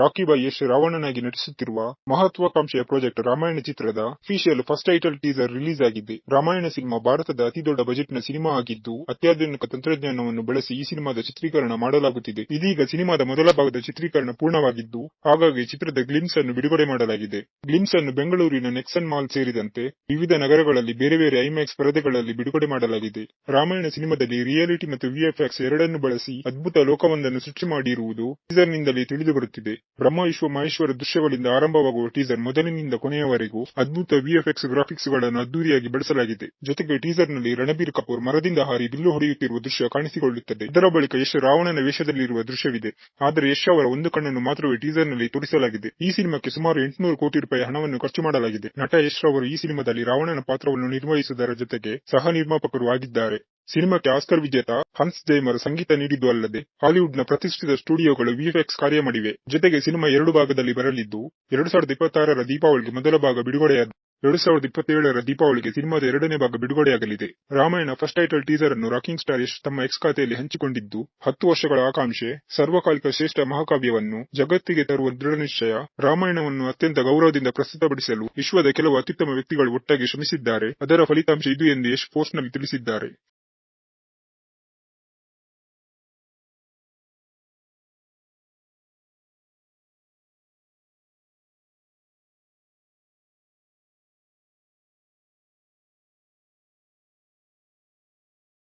ರಾಕಿ ಬಾಯ್ ಯಶ್ ರಾವಣನಾಗಿ ನಟಿಸುತ್ತಿರುವ ಮಹತ್ವಾಕಾಂಕ್ಷೆಯ ಪ್ರಾಜೆಕ್ಟ್ ರಾಮಾಯಣ ಚಿತ್ರದ official first title teaser release ಆಗಿದೆ. ರಾಮಾಯಣ ಸಿನಿಮಾ ಭಾರತದ ಅತಿದೊಡ್ಡ ಬಜೆಟ್ನ ಸಿನಿಮಾ ಆಗಿದ್ದು, ಅತ್ಯಾಧುನಿಕ ತಂತ್ರಜ್ಞಾನವನ್ನು ಬಳಸಿ ಈ ಸಿನಿಮಾದ ಚಿತ್ರೀಕರಣ ಮಾಡಲಾಗುತ್ತಿದೆ. ಇದೀಗ ಸಿನಿಮಾದ ಮೊದಲ ಭಾಗದ ಚಿತ್ರೀಕರಣ ಪೂರ್ಣವಾಗಿದ್ದು, ಹಾಗಾಗಿ ಚಿತ್ರದ ಗ್ಲಿಮ್ಸ್ ಅನ್ನು ಬಿಡುಗಡೆ ಮಾಡಲಾಗಿದೆ. ಗ್ಲಿಮ್ಸ್ ಅನ್ನು ಬೆಂಗಳೂರಿನ ನೆಕ್ಸನ್ ಮಾಲ್ ಸೇರಿದಂತೆ ವಿವಿಧ ನಗರಗಳಲ್ಲಿ ಬೇರೆ ಬೇರೆ ಐಮ್ಯಾಕ್ಸ್ ಪರದೆಗಳಲ್ಲಿ ಬಿಡುಗಡೆ ಮಾಡಲಾಗಿದೆ. ರಾಮಾಯಣ ಸಿನಿಮಾದಲ್ಲಿ ರಿಯಾಲಿಟಿ ಮತ್ತು ವಿಎಫ್ಎಕ್ಸ್ ಎರಡನ್ನು ಬಳಸಿ ಅದ್ಭುತ ಲೋಕವೊಂದನ್ನು ಸೃಷ್ಟಿ ಮಾಡಿರುವುದು ಟೀಸರ್ ನಿಂದಲೇ ತಿಳಿದು ಬರುತ್ತಿದೆ ಬ್ರಹ್ಮ ವಿಶ್ವ ಮಹೇಶ್ವರ ದೃಶ್ಯಗಳಿಂದ ಆರಂಭವಾಗುವ ಟೀಸರ್ ಮೊದಲಿನಿಂದ ಕೊನೆಯವರೆಗೂ ಅದ್ಭುತ ವಿಎಫ್ಎಕ್ಸ್ ಗ್ರಾಫಿಕ್ಸ್ಗಳನ್ನು ಅದ್ದೂರಿಯಾಗಿ ಬಳಸಲಾಗಿದೆ. ಜೊತೆಗೆ ಟೀಸರ್ನಲ್ಲಿ ರಣಬೀರ್ ಕಪೂರ್ ಮರದಿಂದ ಹಾರಿ ಬಿಲ್ಲು ಹೊಡೆಯುತ್ತಿರುವ ದೃಶ್ಯ ಕಾಣಿಸಿಕೊಳ್ಳುತ್ತದೆ. ಇದರ ಬಳಿಕ ಯಶ್ ರಾವಣನ ವೇಷದಲ್ಲಿರುವ ದೃಶ್ಯವಿದೆ. ಆದರೆ ಯಶ್ ಅವರ ಒಂದು ಕಣ್ಣನ್ನು ಮಾತ್ರವೇ ಟೀಸರ್ನಲ್ಲಿ ತೋರಿಸಲಾಗಿದೆ. ಈ ಸಿನಿಮಾಕ್ಕೆ ಸುಮಾರು ಎಂಟುನೂರು ಕೋಟಿ ರೂಪಾಯಿ ಹಣವನ್ನು ಖರ್ಚು ಮಾಡಲಾಗಿದೆ. ನಟ ಯಶ್ ಅವರು ಈ ಸಿನಿಮಾದಲ್ಲಿ ರಾವಣನ ಪಾತ್ರವನ್ನು ನಿರ್ವಹಿಸುವುದರ ಜೊತೆಗೆ ಸಹ ನಿರ್ಮಾಪಕರು ಆಗಿದ್ದಾರೆ. ಸಿನಿಮಾಕ್ಕೆ ಆಸ್ಕರ್ ವಿಜೇತ, ಹನ್ಸ್ ಜೈಮರ್ ಸಂಗೀತ ನೀಡಿದ್ದು ಅಲ್ಲದೆ, ಹಾಲಿವುಡ್ನ ಪ್ರತಿಷ್ಠಿತ ಸ್ಟುಡಿಯೋಗಳು ವಿಎಫ್ಎಕ್ಸ್ ಕಾರ್ಯ ಮಾಡಿವೆ. ಜೊತೆಗೆ ಸಿನಿಮಾ ಎರಡು ಭಾಗದಲ್ಲಿ ಬರಲಿದ್ದು, ಎರಡು ಸಾವಿರದ ಇಪ್ಪತ್ತಾರರ ದೀಪಾವಳಿಗೆ ಮೊದಲ ಭಾಗ ಬಿಡುಗಡೆಯಾದ, ಎರಡು ಸಾವಿರದ ಇಪ್ಪತ್ತೇಳರ ದೀಪಾವಳಿಗೆ ಸಿನಿಮಾದ ಎರಡನೇ ಭಾಗ ಬಿಡುಗಡೆಯಾಗಲಿದೆ. ರಾಮಾಯಣ ಫಸ್ಟ್ ಟೈಟಲ್ ಟೀಸರ್ ಅನ್ನು ರಾಕಿಂಗ್ ಸ್ಟಾರ್ ಯಶ್ ತಮ್ಮ ಎಕ್ಸ್ ಖಾತೆಯಲ್ಲಿ ಹಂಚಿಕೊಂಡಿದ್ದು, ಹತ್ತು ವರ್ಷಗಳ ಆಕಾಂಕ್ಷೆ, ಸರ್ವಕಾಲಿಕ ಶ್ರೇಷ್ಠ ಮಹಾಕಾವ್ಯವನ್ನು ಜಗತ್ತಿಗೆ ತರುವ ದೃಢ ನಿಶ್ಚಯ, ರಾಮಾಯಣವನ್ನು ಅತ್ಯಂತ ಗೌರವದಿಂದ ಪ್ರಸ್ತುತಪಡಿಸಲು ವಿಶ್ವದ ಕೆಲವು ಅತ್ಯುತ್ತಮ ವ್ಯಕ್ತಿಗಳು ಒಟ್ಟಾಗಿ ಶ್ರಮಿಸಿದ್ದಾರೆ. ಅದರ ಫಲಿತಾಂಶ ಇದು ಎಂದು ಯಶ್ ಪೋಸ್ಟ್ನಲ್ಲಿ ತಿಳಿಸಿದ್ದಾರೆ.